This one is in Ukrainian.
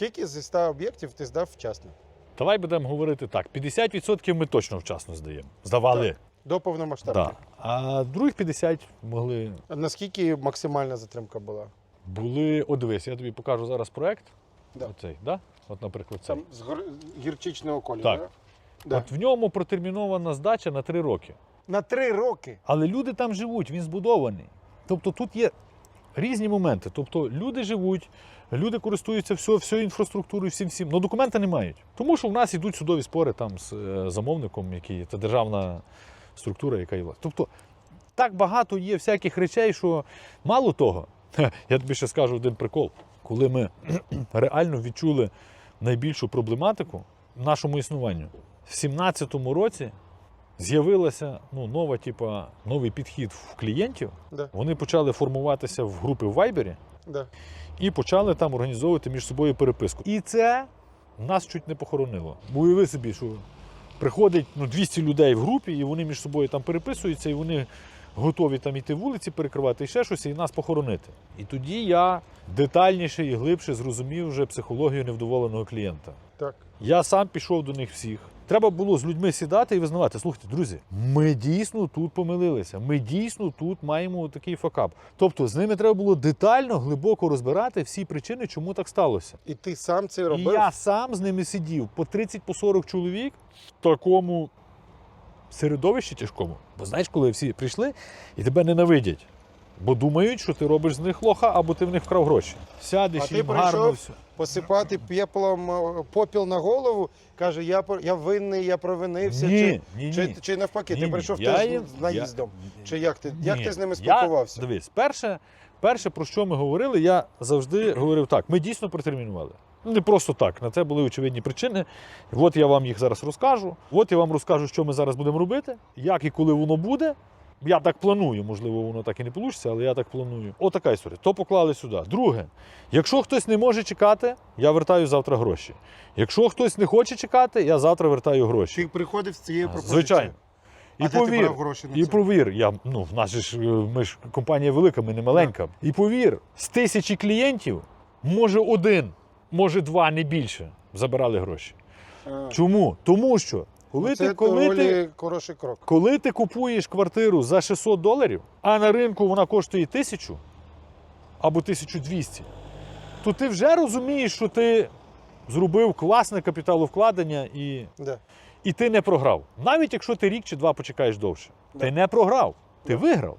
Скільки зі 100 об'єктів ти здав вчасно? Давай будемо говорити так: 50% ми точно вчасно здаємо. Здавали. До повномасштабки. Да. А других 50 могли. Наскільки максимальна затримка була? Були. О, дивись, я тобі покажу зараз проект. Да. Оцей, да? От, наприклад, цей. Там з гор... гірчичного кольору. Так. да? Да. От в ньому протермінована здача на 3 роки. На три роки. Але люди там живуть, він збудований. Тобто тут є різні моменти. Тобто люди живуть, люди користуються всьо, всією інфраструктурою, всім всім. але документи не мають. Тому що в нас йдуть судові спори там з е, замовником, який це державна структура, яка є. власна. Тобто так багато є всяких речей, що мало того, я тобі ще скажу один прикол. Коли ми реально відчули найбільшу проблематику в нашому існуванні, в 17-му році з'явилася ну, нова, типа, новий підхід в клієнтів. Да. Вони почали формуватися в групи в Вайбері Да. і почали там організовувати між собою переписку. І це нас чуть не похоронило. Уяви собі, що приходить ну, 200 людей в групі, і вони між собою там переписуються, і вони готові там іти вулиці перекривати і ще щось, і нас похоронити. І тоді я детальніше і глибше зрозумів вже психологію невдоволеного клієнта. Так. Я сам пішов до них всіх. Треба було з людьми сідати і визнавати. Слухайте, друзі, ми дійсно тут помилилися. Ми дійсно тут маємо такий факап. Тобто з ними треба було детально, глибоко розбирати всі причини, чому так сталося. І ти сам це І робив? я сам з ними сидів по 30 по 40 чоловік в такому середовищі тяжкому. Бо знаєш, коли всі прийшли і тебе ненавидять. Бо думають, що ти робиш з них лоха, або ти в них вкрав гроші. Сядеш А їм гарно все. Посипати пеплом е, попіл на голову, каже, я, по- я винний, я провинився. Ні, чи, ні, ні. чи навпаки, Ні, ти ні. прийшов Я теж їм- з наїздом? я- Чи як ти, як Ні, ти з ними я- спілкувався? дивись, перше, перше, про що ми говорили, я завжди говорив так: ми дійсно протермінували. Ну, Не просто так. На це були очевидні причини. От я вам їх зараз розкажу. От я вам розкажу, що ми зараз будемо робити, як і коли воно буде. Я так планую, можливо, воно так і не вийде, але я так планую. Отака історія. То поклали сюди. Друге, якщо хтось не може чекати, я вертаю завтра гроші. Якщо хтось не хоче чекати, я завтра вертаю гроші. Ти приходив з цією пропозицією? Звичайно. А І ти повір, брав гроші на і це? повір, я, ну, в нас ж, е, ми ж компанія велика, ми не маленька. І повір, з тисячі клієнтів, може один, може два, не більше, забирали гроші. А. Чому? Тому що коли, Ну, Це ти, коли, доволі ти, хороший крок. коли ти купуєш квартиру за 600 доларів, а на ринку вона коштує 1000 або 1200, то ти вже розумієш, що ти зробив класне капіталовкладення і Да. і ти не програв. Навіть якщо ти рік чи два почекаєш довше. Да. Ти не програв, ти виграв.